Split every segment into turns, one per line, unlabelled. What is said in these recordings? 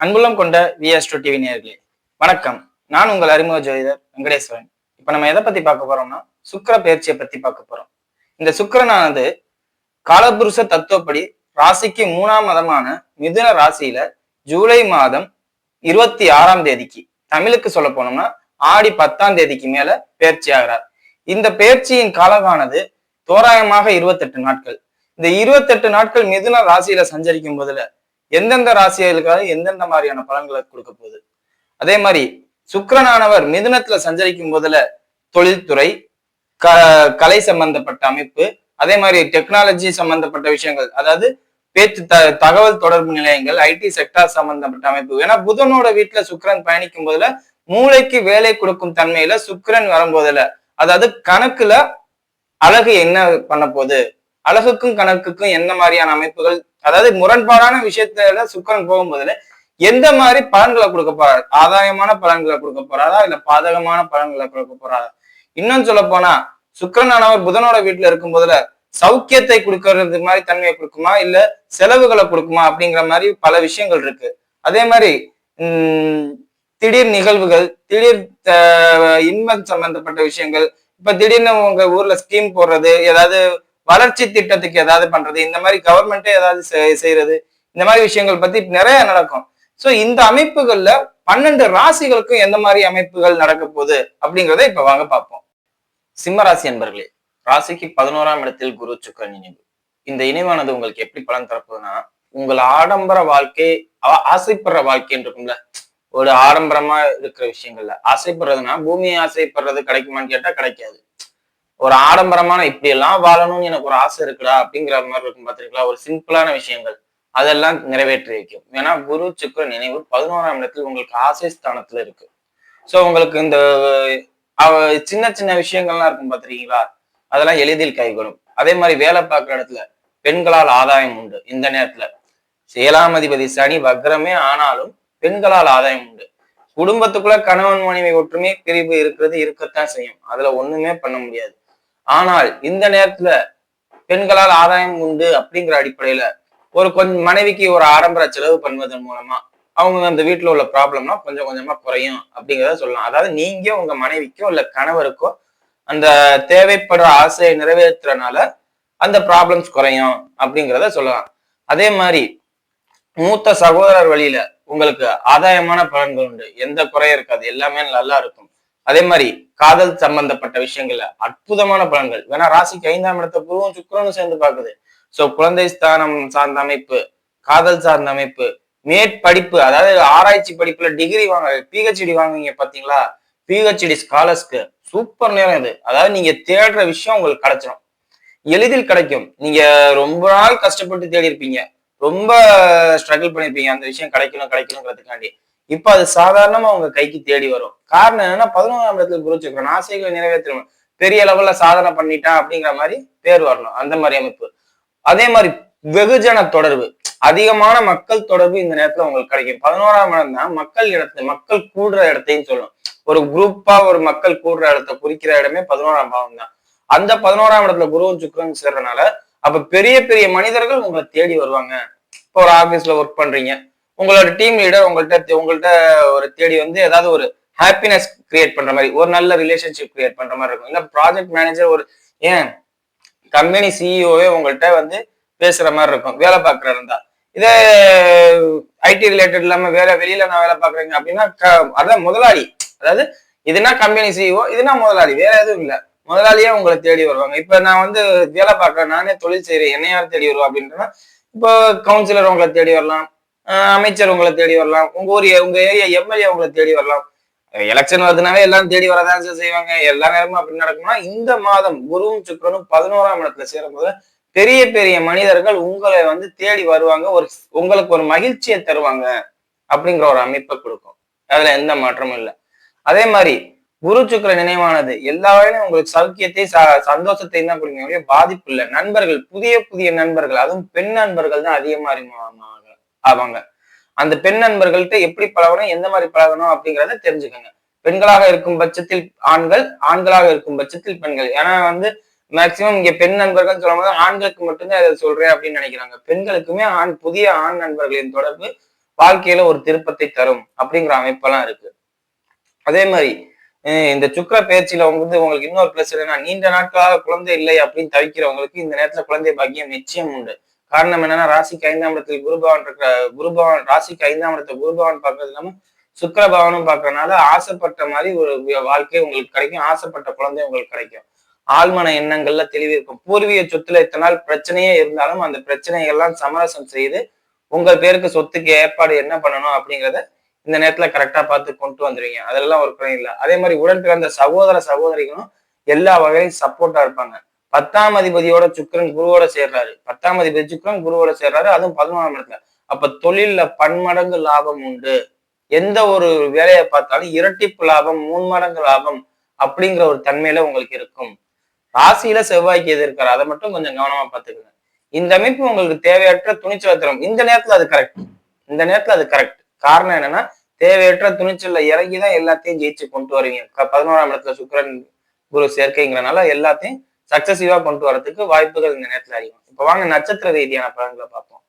அன்புள்ளம் கொண்ட விஎஸ்டோ டிவி நேர்களே வணக்கம். நான் உங்கள் அறிமுக ஜோதிடர் வெங்கடேஸ்வரன். இப்ப நம்ம எதை பத்தி பார்க்க போறோம்னா சுக்கர பயிற்சியை பத்தி பார்க்க போறோம். இந்த சுக்கிரனானது காலபுருஷ தத்துவப்படி ராசிக்கு மூணாம் மதமான மிதுன ராசியில ஜூலை மாதம் இருபத்தி ஆறாம் தேதிக்கு தமிழுக்கு சொல்ல போனோம்னா ஆடி பத்தாம் தேதிக்கு மேல பயிற்சி ஆகிறார். இந்த பயிற்சியின் காலமானது தோராயமாக இருபத்தெட்டு நாட்கள். இந்த இருபத்தெட்டு நாட்கள் மிதுன ராசியில சஞ்சரிக்கும் போதுல எந்தெந்த ராசிகளுக்காக எந்தெந்த மாதிரியான பலன்களை கொடுக்க போகுது? அதே மாதிரி சுக்கிரனானவர் மிதுனத்துல சஞ்சரிக்கும் போதுல தொழில்துறை க கலை சம்பந்தப்பட்ட அமைப்பு அதே மாதிரி டெக்னாலஜி சம்பந்தப்பட்ட விஷயங்கள் அதாவது பேச்சு த தகவல் தொடர்பு நிலையங்கள் ஐடி செக்டார் சம்பந்தப்பட்ட அமைப்பு. ஏன்னா புதனோட வீட்டுல சுக்கிரன் பயணிக்கும் போதுல மூளைக்கு வேலை கொடுக்கும் தன்மையில சுக்கரன் வரும்போதுல அதாவது கணக்குல அழகு என்ன பண்ண போகுது? அழகுக்கும் கணக்குக்கும் என்ன மாதிரியான அமைப்புகள் அதாவது முரண்பாடான விஷயத்துல சுக்கரன் போகும்போதுல எந்த மாதிரி பலன்களை கொடுக்க போறாரு? ஆதாயமான பலன்களை கொடுக்க போறாரா? இல்ல பாதகமான பலன்களை கொடுக்க போறாரா? இன்னும் சொல்ல போனா சுக்கரனானவர் புதனோட வீட்டுல இருக்கும் போதுல சௌக்கியத்தை கொடுக்கறது மாதிரி தன்மையை கொடுக்குமா? இல்ல செலவுகளை கொடுக்குமா? அப்படிங்கிற மாதிரி பல விஷயங்கள் இருக்கு. அதே மாதிரி உம் திடீர் நிகழ்வுகள் திடீர் இன்பம் சம்பந்தப்பட்ட விஷயங்கள் இப்ப திடீர்னு உங்க ஊர்ல ஸ்கீம் போடுறது ஏதாவது வளர்ச்சி திட்டத்துக்கு ஏதாவது பண்றது இந்த மாதிரி கவர்மெண்ட்டே ஏதாவது செய்யறது இந்த மாதிரி விஷயங்கள் பத்தி நிறைய நடக்கும். சோ இந்த அமைப்புகள்ல பன்னெண்டு ராசிகளுக்கும் எந்த மாதிரி அமைப்புகள் நடக்க போகுது அப்படிங்கறத இப்ப வாங்க பார்ப்போம். சிம்ம ராசி என்பர்களே ராசிக்கு பதினோராம் இடத்தில் குரு சுக்கரன் இணைவு. இந்த இணைவானது உங்களுக்கு எப்படி பலன் தரப்போகுதுன்னா உங்கள் ஆடம்பர வாழ்க்கை ஆசைப்படுற வாழ்க்கைன்னு இருக்கும்ல ஒரு ஆடம்பரமா இருக்கிற விஷயங்கள்ல. ஆசைப்படுறதுன்னா பூமியை ஆசைப்படுறது கிடைக்குமான்னு கேட்டா கிடைக்காது. ஒரு ஆடம்பரமான இப்படி எல்லாம் வாழணும்னு எனக்கு ஒரு ஆசை இருக்குடா அப்படிங்கிற மாதிரி இருக்கும் பார்த்திருக்கீங்களா ஒரு சிம்பிளான விஷயங்கள். அதெல்லாம் நிறைவேற்றி வைக்கும். ஏன்னா குரு சுக்கர நினைவு பதினோராம் இடத்துல உங்களுக்கு ஆசை ஸ்தானத்துல இருக்கு. சோ உங்களுக்கு இந்த சின்ன சின்ன விஷயங்கள்லாம் இருக்கும் பார்த்திருக்கீங்களா அதெல்லாம் எளிதில் கைகொடும். அதே மாதிரி வேலை பார்க்குற இடத்துல பெண்களால் ஆதாயம் உண்டு இந்த நேரத்துல. ஏழாம் அதிபதி சனி வக்ரமே ஆனாலும் பெண்களால் ஆதாயம் உண்டு. குடும்பத்துக்குள்ள கணவன் மனைவி ஒற்றுமை பிரிவு இருக்கிறது இருக்கத்தான் செய்யும். அதுல ஒண்ணுமே பண்ண முடியாது. ஆனால் இந்த நேரத்துல பெண்களால் ஆதாயம் உண்டு அப்படிங்கிற அடிப்படையில ஒரு கொஞ்சம் மனைவிக்கு ஒரு ஆடம்பர செலவு பண்ணுவதன் மூலமா அவங்க அந்த வீட்டுல உள்ள ப்ராப்ளம்னா கொஞ்சம் கொஞ்சமா குறையும் அப்படிங்கிறத சொல்லலாம். அதாவது நீங்க உங்க மனைவிக்கோ இல்ல கணவருக்கோ அந்த தேவைப்படுற ஆசையை நிறைவேற்றுறனால அந்த ப்ராப்ளம்ஸ் குறையும் அப்படிங்கிறத சொல்லலாம். அதே மாதிரி மூத்த சகோதரர் வழியில உங்களுக்கு ஆதாயமான பலன்கள் உண்டு. எந்த குறையும் இருக்காது. எல்லாமே நல்லா இருக்கும். அதே மாதிரி காதல் சம்பந்தப்பட்ட விஷயங்கள்ல அற்புதமான பலன்கள். வேணா ராசிக்கு ஐந்தாம் இடத்த குருவும் சுக்கிரனும் சேர்ந்து பார்க்குது. சோ குழந்தை ஸ்தானம் சார்ந்த அமைப்பு காதல் சார்ந்த அமைப்பு மேற்படிப்பு அதாவது ஆராய்ச்சி படிப்புல டிகிரி வாங்க பிஹெச்டி வாங்குவீங்க பாத்தீங்களா? பிஹெச்டி ஸ்காலர்ஸ்க்கு சூப்பர் நேரம் இது. அதாவது நீங்க தேடுற விஷயம் உங்களுக்கு கிடைச்சிடும் எளிதில் கிடைக்கும். நீங்க ரொம்ப நாள் கஷ்டப்பட்டு தேடி இருப்பீங்க ரொம்ப ஸ்ட்ரகிள் பண்ணிருப்பீங்க அந்த விஷயம் கிடைக்கணும் கிடைக்கணுங்கிறதுக்காண்டி. இப்ப அது சாதாரணமா உங்க கைக்கு தேடி வரும். காரணம் என்னன்னா பதினோராம் இடத்துல குரு சுக்கிரன் ஆசைகளை நிறைவேற்றணும் பெரிய லெவல்ல சாதனை பண்ணிட்டான் அப்படிங்கிற மாதிரி பேர் வரணும். அந்த மாதிரி அமைப்பு. அதே மாதிரி வெகுஜன தொடர்பு. அதிகமான மக்கள் தொடர்பு இந்த நேரத்துல உங்களுக்கு கிடைக்கும். பதினோராம் இடம் தான் மக்கள் இடத்தை மக்கள் கூடுற இடத்தையும் சொல்லணும் ஒரு குரூப்பா ஒரு மக்கள் கூடுற இடத்தை குறிக்கிற இடமே பதினோராம் பாவம் தான். அந்த பதினோராம் இடத்துல குருவும் சுக்கிரன் சேர்றதுனால அப்ப பெரிய பெரிய மனிதர்கள் உங்களை தேடி வருவாங்க. இப்போ ஒரு ஆபீஸ்ல ஒர்க் பண்றீங்க. உங்களோட டீம் லீடர் உங்கள்கிட்ட உங்கள்கிட்ட ஒரு தேடி வந்து ஏதாவது ஒரு ஹாப்பினஸ் கிரியேட் பண்ற மாதிரி ஒரு நல்ல ரிலேஷன்ஷிப் கிரியேட் பண்ற மாதிரி இருக்கும். இல்லை ப்ராஜெக்ட் மேனேஜர் ஒரு ஏன்? கம்பெனி சிஇஓவே உங்கள்கிட்ட வந்து பேசுற மாதிரி இருக்கும். வேலை பார்க்குற இருந்தா. இதே ஐடி ரிலேட்டட் இல்லாம வேற வெளியில நான் வேலை பார்க்குறேங்க அப்படின்னா க- அதான் முதலாளி. அதாவது இதுனா கம்பெனி சிஇஓ இதுனா முதலாளி. வேற எதுவும் இல்லை. முதலாளியே உங்களை தேடி வருவாங்க. இப்ப நான் வந்து வேலை பார்க்கறேன் நானே தொழில் செய்யறேன் என்னை யார் தேடி வருவா அப்படின்றனா இப்போ கவுன்சிலர் உங்களை தேடி வரலாம். அமைச்சர் உங்களை தேடி வரலாம். உங்க ஊர் உங்க ஏரியா எம்எல்ஏ உங்களை தேடி வரலாம். எலெக்ஷன் வருதுனாவே எல்லாம் தேடி வரதான் செய்வாங்க. எல்லா நேரமும் அப்படி நடக்கும்னா இந்த மாதம் குருவும் சுக்கரனும் பதினோராம் இடத்துல சேரும்போது பெரிய பெரிய மனிதர்கள் உங்களை வந்து தேடி வருவாங்க. ஒரு உங்களுக்கு ஒரு மகிழ்ச்சியை தருவாங்க அப்படிங்கிற ஒரு அமைப்பை கொடுக்கும். அதுல எந்த மாற்றமும் இல்லை. அதே மாதிரி குரு சுக்கர நினைவானது எல்லா வேலையும் உங்களுக்கு சௌக்கியத்தை ச- சந்தோஷத்தையும் தான் கொடுங்க பாதிப்பு இல்லை. நண்பர்கள் புதிய புதிய நண்பர்கள் அதுவும் பெண் நண்பர்கள் தான் அதிகமா அறிமுகமாக ஆவாங்க. அந்த பெண் நண்பர்கள்ட்ட எப்படி பழகணும் எந்த மாதிரி பழகணும் அப்படிங்கிறத தெரிஞ்சுக்கோங்க. பெண்களாக இருக்கும் பட்சத்தில் ஆண்கள் ஆண்களாக இருக்கும் பட்சத்தில் பெண்கள். ஏன்னா வந்து மேக்சிமம் இங்க பெண் நண்பர்கள் சொல்லும்போது ஆண்களுக்கு மட்டும்தான் இதை சொல்றேன் அப்படின்னு நினைக்கிறாங்க. பெண்களுக்குமே ஆண் புதிய ஆண் நண்பர்களின் தொடர்பு வாழ்க்கையில ஒரு திருப்பத்தை தரும் அப்படிங்கிற அமைப்பெல்லாம் இருக்கு. அதே மாதிரி இந்த சுக்கர பயிற்சியில வந்து உங்களுக்கு இன்னொரு பிளஸ் என்னன்னா நீண்ட நாட்களாக குழந்தை இல்லை அப்படின்னு தவிக்கிறவங்களுக்கு இந்த நேரத்துல குழந்தை பாக்கியம் நிச்சயம் உண்டு. காரணம் என்னன்னா ராசிக்கு ஐந்தாம் இடத்தில் குருபவன் இருக்கிற குருபவன் ராசிக்கு ஐந்தாம் இடத்துல குருபவன் பார்க்கறது இல்லாம சுக்கர பவனும் பார்க்கறதுனால ஆசைப்பட்ட மாதிரி ஒரு வாழ்க்கை உங்களுக்கு கிடைக்கும். ஆசைப்பட்ட குழந்தை உங்களுக்கு கிடைக்கும். ஆழ்மன எண்ணங்கள்ல தெளிவு இருக்கும். பூர்வீக சொத்துல இத்தனை நாள் பிரச்சனையே இருந்தாலும் அந்த பிரச்சனைகள்லாம் சமரசம் செய்து உங்கள் பேருக்கு சொத்துக்கு ஏற்பாடு என்ன பண்ணணும் அப்படிங்கிறத இந்த நேரத்துல கரெக்டா பார்த்து கொண்டு வந்துருவீங்க. அதெல்லாம் ஒரு குறை இல்லை. அதே மாதிரி உடன் பிறந்த சகோதர சகோதரிகளும் எல்லா வகையிலும் சப்போர்ட்டா இருப்பாங்க. பத்தாம் அதிபதியோட சுக்கரன் குருவோட சேர்றாரு. பத்தாம் அதிபதி சுக்கிரன் குருவோட சேர்றாரு அதுவும் பதினோராம் இடத்துல. அப்ப தொழில்ல பன்மடங்கு லாபம் உண்டு. எந்த ஒரு வேலையை பார்த்தாலும் இரட்டிப்பு லாபம் மூன்மடங்கு லாபம் அப்படிங்கிற ஒரு தன்மையில உங்களுக்கு இருக்கும். ராசியில செவ்வாய்க்கு எது இருக்காரு. அதை மட்டும் கொஞ்சம் கவனமா பாத்துக்கோங்க இந்த அமைப்பு உங்களுக்கு தேவையற்ற துணிச்சல் தரும் இந்த நேரத்துல அது கரெக்ட் இந்த நேரத்துல அது கரெக்ட் காரணம் என்னன்னா தேவையற்ற துணிச்சல்ல இறங்கிதான் எல்லாத்தையும் ஜெயிச்சு கொண்டு வருவீங்க பதினோராம் இடத்துல சுக்கிரன் குரு சேர்க்கைங்கிறனால எல்லாத்தையும் சக்சசிவா கொண்டு வரதுக்கு வாய்ப்புகள் இந்த நேரத்துல அதிகம். இப்ப வாங்க நட்சத்திர ரீதியான பலன்களை பார்ப்போம்.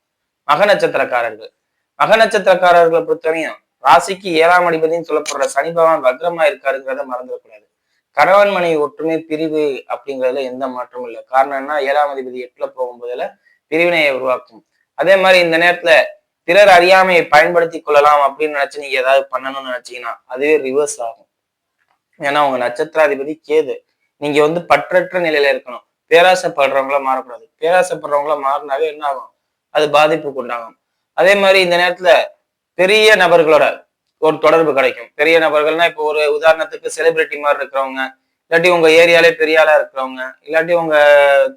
மக நட்சத்திரக்காரர்கள். மக நட்சத்திரக்காரர்களை பொறுத்தவரையும் ராசிக்கு ஏழாம் அடிபதின்னு சொல்லப்படுற சனி பகவான் வக்ரமா இருக்காருங்கிறத மறந்துடக்கூடாது கணவன் மனைவி ஒற்றுமை பிரிவு அப்படிங்கிறதுல எந்த மாற்றமும் இல்லை. காரணம் என்ன? ஏழாம் அதிபதி எட்டுல போகும்போதுல பிரிவினையை உருவாக்கும். அதே மாதிரி இந்த நேரத்துல பிறர் அறியாமையை பயன்படுத்தி கொள்ளலாம் அப்படின்னு நினைச்சு நீங்க ஏதாவது பண்ணணும்னு நினைச்சீங்கன்னா அதுவே ரிவர்ஸ் ஆகும். ஏன்னா உங்க நட்சத்திராதிபதி கேது. நீங்க வந்து பற்றற்ற நிலையில இருக்கணும். பேராசைப்படுறவங்களா மாறக்கூடாது. பேராசைப்படுறவங்களா மாறினாவே என்ன ஆகும்? அது பாதிப்புக்கு உண்டாகும். அதே மாதிரி இந்த நேரத்துல பெரிய நபர்களோட ஒரு தொடர்பு கிடைக்கும். பெரிய நபர்கள்னா இப்போ ஒரு உதாரணத்துக்கு செலிபிரிட்டி மாதிரி இருக்கிறவங்க இல்லாட்டி உங்க ஏரியாலே பெரிய ஆளா இருக்கிறவங்க இல்லாட்டி உங்க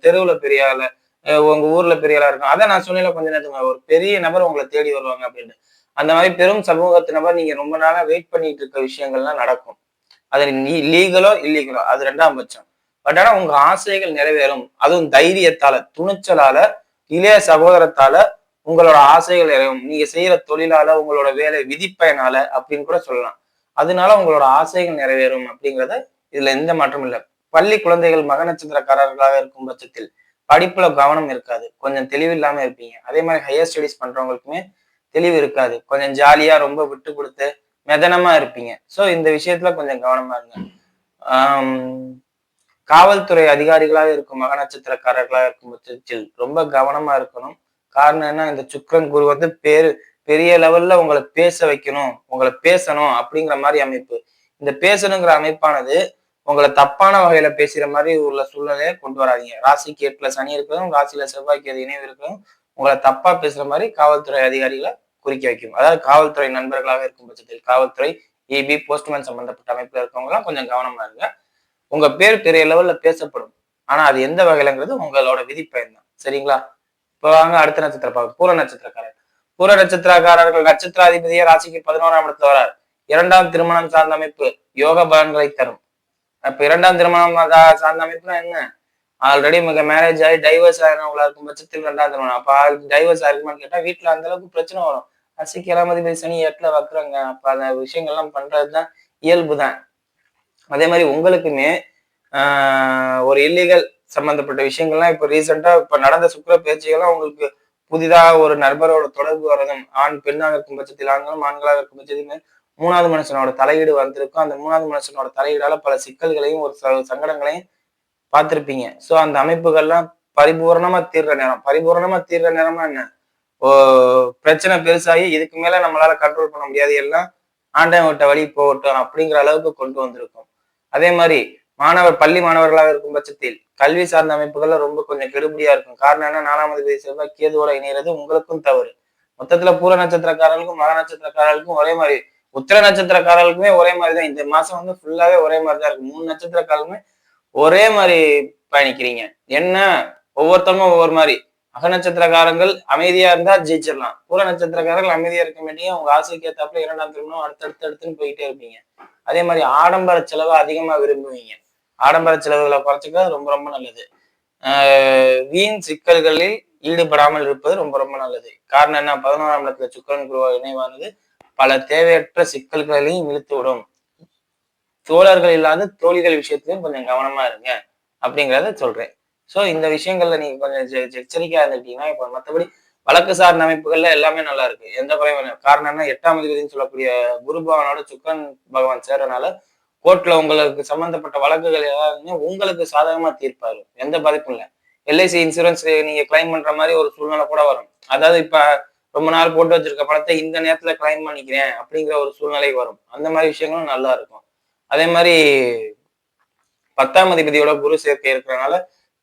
தெருவுல பெரிய ஆளு உங்க ஊர்ல பெரிய ஆளா இருக்கும் அதான் நான் சொன்னேன் கொஞ்ச நேரத்துக்கு ஒரு பெரிய நபர் உங்களை தேடி வருவாங்க அப்படின்னு அந்த மாதிரி பெரும் சமூகத்து நபர் நீங்க ரொம்ப நாளா வெயிட் பண்ணிட்டு இருக்க விஷயங்கள்லாம் நடக்கும். அது நீ லீகலோ இல்லீகலோ அது ரெண்டாம் பட்சம். பட் ஆனா உங்க ஆசைகள் நிறைவேறும். அதுவும் தைரியத்தால துணிச்சலால இளைய சகோதரத்தால உங்களோட ஆசைகள் நிறைவேறும் நீங்க செய்யற தொழிலால உங்களோட வேலை விதிப்பயனால அப்படின்னு கூட சொல்லலாம். அதனால உங்களோட ஆசைகள் நிறைவேறும் அப்படிங்கிறத இதுல எந்த மாற்றமும் இல்லை. பள்ளி குழந்தைகள் மக நட்சத்திரக்காரர்களாக இருக்கும் பட்சத்தில் படிப்புல கவனம் இருக்காது. கொஞ்சம் தெளிவு இல்லாம இருப்பீங்க. அதே மாதிரி ஹையர் ஸ்டடிஸ் பண்றவங்களுக்குமே தெளிவு இருக்காது. கொஞ்சம் ஜாலியா ரொம்ப விட்டு கொடுத்து மெதனமா இருப்பீங்க. ஸோ இந்த விஷயத்துல கொஞ்சம் கவனமா இருங்க. காவல்துறை அதிகாரிகளாக இருக்கும் மக நட்சத்திரக்காரர்களாக இருக்கும் பட்சத்தில் ரொம்ப கவனமா இருக்கணும். காரணம் என்ன? இந்த சுக்கரன் குரு வந்து பேரு பெரிய லெவல்ல உங்களை பேச வைக்கணும் உங்களை பேசணும் அப்படிங்கிற மாதிரி அமைப்பு. இந்த பேசணுங்கிற அமைப்பானது உங்களை தப்பான வகையில பேசுற மாதிரி உள்ள சூழ்நிலையை கொண்டு வராதீங்க. ராசிக்கு எட்டுல சனி இருக்கிறதும் ராசியில செவ்வாய்க்கு அது இணைவு இருக்கிறதும் உங்களை தப்பா பேசுற மாதிரி காவல்துறை அதிகாரிகளை குறிக்க வைக்கும். அதாவது காவல்துறை நண்பர்களாக இருக்கும் பட்சத்தில் காவல்துறை இபி போஸ்ட்மேன் சம்பந்தப்பட்ட அமைப்புல இருக்கவங்கலாம் கொஞ்சம் கவனமா இருங்க. உங்க பேர் பெரிய லெவல்ல பேசப்படும். ஆனா அது எந்த வகையிலங்கிறது உங்களோட விதிப்பயன் தான் சரிங்களா? இப்போ வாங்க அடுத்த நட்சத்திரம் பார்க்க பூர நட்சத்திரக்காரர். பூர நட்சத்திரக்காரர்கள் நட்சத்திராதிபதியே ராசிக்கு பதினோராம் இடத்துல வரார். இரண்டாம் திருமணம் சார்ந்த அமைப்பு யோக பலன்களை தரும். அப்ப இரண்டாம் திருமணம் சார்ந்த அமைப்புனா என்ன? ஆல்ரெடி மிக மேரேஜ் ஆகி டைவர்ஸ் ஆகிறவங்களா இருக்கும் பட்சத்தில் ரெண்டாம் திருமணம். அப்ப டைவர்ஸ் ஆயிருக்குமான்னு கேட்டா வீட்டுல அந்த அளவுக்கு பிரச்சனை வரும். ரசிக்கலாம் அதிபதி சனி எட்டுல வைக்கிறாங்க அப்ப அந்த விஷயங்கள்லாம் பண்றதுதான் இயல்பு தான் அதே மாதிரி உங்களுக்குமே ஆஹ் ஒரு இல்லீகல் சம்பந்தப்பட்ட விஷயங்கள்லாம் இப்போ ரீசெண்டா இப்ப நடந்த சுக்கிர பேச்சுகள்லாம் உங்களுக்கு புதிதாக ஒரு நண்பரோட தொடர்பு வரதும் ஆண் பெண்ணாக இருக்கும் பட்சத்தில் ஆண்களும் ஆண்களாக இருக்கும் பட்சத்திலுமே மூணாவது மனுஷனோட தலையீடு வந்திருக்கும். அந்த மூணாவது மனுஷனோட தலையீடால பல சிக்கல்களையும் ஒரு ச- சங்கடங்களையும் பார்த்திருப்பீங்க. ஸோ அந்த அமைப்புகள்லாம் பரிபூரணமா தீர்ற நேரம். பரிபூரணமா தீர்ற நேரம்னா என்ன? பிரச்சனை பெருசாகி இதுக்கு மேல நம்மளால கண்ட்ரோல் பண்ண முடியாது. எல்லாம் ஆண்டவன் விட்ட வழி போகட்டும் அப்படிங்கிற அளவுக்கு கொண்டு வந்திருக்கும். அதே மாதிரி மாணவர் பள்ளி மாணவர்களாக இருக்கும் பட்சத்தில் கல்வி சார்ந்த அமைப்புகள்ல ரொம்ப கொஞ்சம் கெடுபடியா இருக்கும். காரணம் என்ன? நாலாம் அதிபதி செவ்வாய் கேதுவோட இணைகிறது உங்களுக்கும் தவறு. மொத்தத்துல பூர நட்சத்திரக்காரர்களுக்கும் மக நட்சத்திரக்காரர்களுக்கும் ஒரே மாதிரி உத்திர நட்சத்திரக்காரர்களுக்குமே ஒரே மாதிரி தான். இந்த மாசம் வந்து ஃபுல்லாவே ஒரே மாதிரி தான் இருக்கு. மூணு நட்சத்திரக்காரர்களுமே ஒரே மாதிரி பயணிக்கிறீங்க. என்ன? ஒவ்வொருத்தவங்க ஒவ்வொரு மாதிரி. மக நட்சத்திரக்காரங்கள் அமைதியா இருந்தா ஜெயிச்சிடலாம். பூர நட்சத்திரக்காரர்கள் அமைதியா இருக்க மாட்டீங்க. உங்க ஆசைக்கு ஏத்தாப்புல இரண்டாம் திருமணம் அடுத்தடுத்து அடுத்துன்னு போயிட்டே இருப்பீங்க. அதே மாதிரி ஆடம்பர செலவை அதிகமா விரும்புவீங்க. ஆடம்பர செலவுகளை குறைச்சிக்கிறது ரொம்ப ரொம்ப நல்லது. ஆஹ் வீண் சிக்கல்களில் ஈடுபடாமல் இருப்பது ரொம்ப ரொம்ப நல்லது. காரணம் என்ன? பதினோராம் இடத்துல சுக்கரன் குருவா இணைவானது பல தேவையற்ற சிக்கல்களையும் இழுத்து விடும் தோழர்கள் இல்லாத தோழிகள் விஷயத்திலையும் கொஞ்சம் கவனமா இருங்க. அப்படிங்கிறத சொல்றேன். ஸோ இந்த விஷயங்கள்ல நீங்க கொஞ்சம் எச்சரிக்கையா இருந்துட்டீங்கன்னா இப்ப மத்தபடி வழக்கு சார்ந்த அமைப்புகள்ல எல்லாமே நல்லா இருக்கு. எந்த குறையும் காரணம் என்ன எட்டாம் அதிபதினு சொல்லக்கூடிய குரு பகவானோட சுக்கன் பகவான் சேர்றனால கோர்ட்ல உங்களுக்கு சம்பந்தப்பட்ட வழக்குகள் ஏதாவது உங்களுக்கு சாதகமா தீர்ப்பாரு. எந்த பாதிப்பும் இல்லை. எல்ஐசி இன்சூரன்ஸ் நீங்க கிளைம் பண்ற மாதிரி ஒரு சூழ்நிலை கூட வரும். அதாவது இப்ப ரொம்ப நாள் போட்டு வச்சிருக்க பணத்தை இந்த நேரத்துல கிளைம் பண்ணிக்கிறேன் அப்படிங்கிற ஒரு சூழ்நிலை வரும். அந்த மாதிரி விஷயங்களும் நல்லா இருக்கும். அதே மாதிரி பத்தாம் அதிபதியோட குரு சேர்க்கை இருக்கிறனால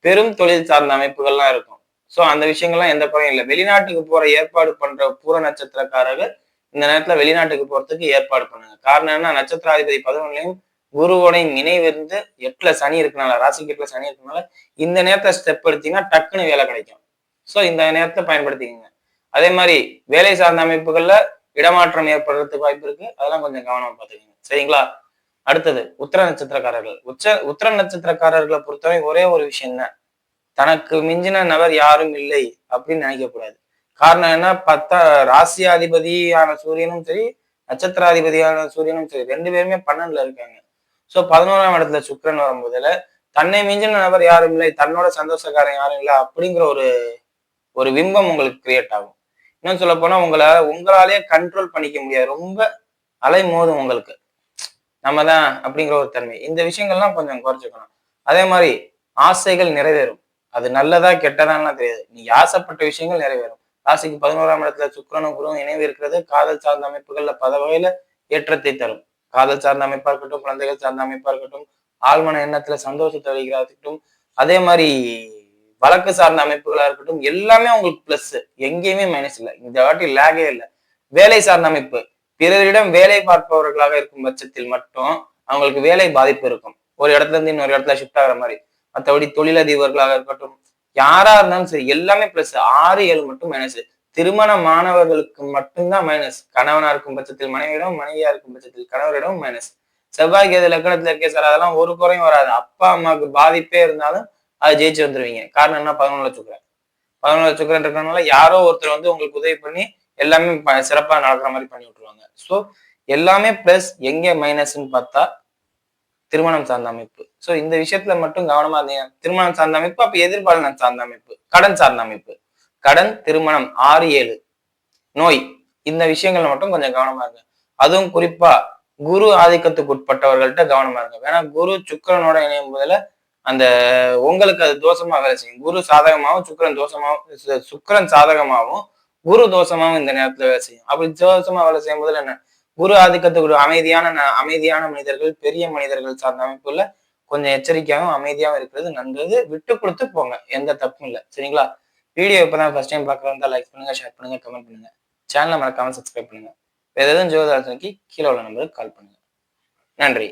பெரும் தொழில் சார்ந்த அமைப்புகள்லாம் இருக்கும். ஸோ அந்த விஷயங்கள்லாம் எந்த குறையும் இல்லை. வெளிநாட்டுக்கு போற ஏற்பாடு பண்ற பூர நட்சத்திரக்காரர்கள் இந்த நேரத்துல வெளிநாட்டுக்கு போறதுக்கு ஏற்பாடு பண்ணுங்க. காரணம் என்ன நட்சத்திராதிபதி பதினொன்னுலையும் குருவோடைய நினைவிருந்து எட்டுல சனி இருக்கனால ராசிக்கு எட்டுல சனி இருக்கனால இந்த நேரத்தை ஸ்டெப் எடுத்தீங்கன்னா டக்குன்னு வேலை கிடைக்கும். ஸோ இந்த நேரத்தை பயன்படுத்திக்கோங்க. அதே மாதிரி வேலை சார்ந்த அமைப்புகள்ல இடமாற்றம் ஏற்படுறதுக்கு வாய்ப்பு இருக்கு. அதெல்லாம் கொஞ்சம் கவனமா பார்த்துக்கோங்க. சரிங்களா? அடுத்தது உத்தர நட்சத்திரக்காரர்கள். உச்ச உத்திர நட்சத்திரக்காரர்களை பொறுத்தவரை ஒரே ஒரு விஷயம் என்ன? தனக்கு மிஞ்சின நபர் யாரும் இல்லை அப்படின்னு நினைக்கக்கூடாது. காரணம் என்ன? பத்தா ராசியாதிபதியான சூரியனும் சரி நட்சத்திராதிபதியான சூரியனும் சரி ரெண்டு பேருமே பன்னெண்டுல இருக்காங்க. சோ பதினோராம் இடத்துல சுக்கரன் வரும்போதுல தன்னை மிஞ்சின நபர் யாரும் இல்லை தன்னோட சந்தோஷக்காரன் யாரும் இல்லை அப்படிங்கிற ஒரு ஒரு பிம்பம் உங்களுக்கு கிரியேட் ஆகும். இன்னும் சொல்ல போனா உங்களை உங்களாலேயே கண்ட்ரோல் பண்ணிக்க முடியாது. ரொம்ப அலை மோதும் உங்களுக்கு. நம்ம தான் அப்படிங்கிற ஒரு தன்மை. இந்த விஷயங்கள்லாம் கொஞ்சம் குறைச்சிக்கணும். அதே மாதிரி ஆசைகள் நிறைவேறும். அது நல்லதா கெட்டதான்லாம் தெரியாது. நீங்க ஆசைப்பட்ட விஷயங்கள் நிறைவேறும். ராசிக்கு பதினோராம் இடத்துல சுக்கரனும் குருவும் இணைவு இருக்கிறது காதல் சார்ந்த அமைப்புகள்ல பல வகையில ஏற்றத்தை தரும். காதல் சார்ந்த அமைப்பா இருக்கட்டும் குழந்தைகள் சார்ந்த அமைப்பா இருக்கட்டும் ஆழ்மன எண்ணத்துல சந்தோஷத்தை அளிக்கிறதா இருக்கட்டும் அதே மாதிரி வழக்கு சார்ந்த அமைப்புகளா இருக்கட்டும் எல்லாமே உங்களுக்கு பிளஸ் எங்கேயுமே மைனஸ் இல்லை. இந்த வாட்டி லேகே இல்லை. வேலை சார்ந்த அமைப்பு. பிறரிடம் வேலை பார்ப்பவர்களாக இருக்கும் பட்சத்தில் மட்டும் அவங்களுக்கு வேலை பாதிப்பு இருக்கும். ஒரு இடத்துல இருந்து இன்னொரு இடத்துல ஷிஃப்ட் ஆகிற மாதிரி. மற்றபடி தொழிலதிபர்களாக இருக்கட்டும் யாரா இருந்தாலும் சரி எல்லாமே பிளஸ் ஆறு ஏழு மட்டும் மைனஸ் திருமண மாணவர்களுக்கு மட்டும்தான் மைனஸ் கணவனா இருக்கும் பட்சத்தில் மனைவியிடம் மனைவியா இருக்கும் பட்சத்தில் கணவரிடம் மைனஸ் செவ்வாய் கேது லக்கணத்துல இருக்கே சார் அதெல்லாம் ஒரு குறையும் வராது. அப்பா அம்மாவுக்கு பாதிப்பே இருந்தாலும் அது ஜெயிச்சு வந்துருவீங்க. காரணம் என்ன? பதினொன்று சுக்கரன். பதினொன்று சுக்கரன் இருக்கிறதுனால யாரோ ஒருத்தர் வந்து உங்களுக்கு உதவி பண்ணி எல்லாமே சிறப்பா நடக்கிற மாதிரி பண்ணி விட்டுருவாங்க. ஸோ எல்லாமே ப்ளஸ் எங்க மைனஸ்ன்னு பார்த்தா திருமணம் சார்ந்த அமைப்பு. ஸோ இந்த விஷயத்துல மட்டும் கவனமா இருந்தீங்க. திருமணம் சார்ந்த அமைப்பு அப்போ எதிர்பாலனம் சார்ந்த அமைப்பு கடன் சார்ந்த அமைப்பு. கடன் திருமணம் ஆறு ஏழு. நோய் இந்த விஷயங்கள்ல மட்டும் கொஞ்சம் கவனமா இருங்க. அதுவும் குறிப்பா குரு ஆதிக்கத்துக்கு உட்பட்டவர்கள்ட்ட கவனமா இருங்க. ஏன்னா குரு சுக்கரனோட இணையும் போதுல அந்த உங்களுக்கு அது தோஷமா வேலை செய்யும். குரு சாதகமாகவும் சுக்கரன் தோஷமாகவும் சுக்கரன் சாதகமாகவும் குரு தோஷமாவும் இந்த நேரத்துல வேலை செய்யும். அப்படி தோஷமா வேலை செய்யும் போதுல என்ன? குரு ஆதிக்கத்துக்கு அமைதியான அமைதியான மனிதர்கள் பெரிய மனிதர்கள் சார்ந்த அமைப்புல கொஞ்சம் எச்சரிக்கையாகவும் அமைதியாகவும் இருக்கிறது நல்லது. விட்டு கொடுத்து போங்க. எந்த தப்பும் இல்லை. சரிங்களா? வீடியோ இப்பதான் ஃபர்ஸ்ட் டைம் பார்க்கறதா லைக் பண்ணுங்க ஷேர் பண்ணுங்க கமெண்ட் பண்ணுங்க. சேனலை மறக்காம சப்ஸ்கிரைப் பண்ணுங்க. வேற எதுவும் ஜோதாசனுக்கு கீழே உள்ள நம்பருக்கு கால் பண்ணுங்க. நன்றி.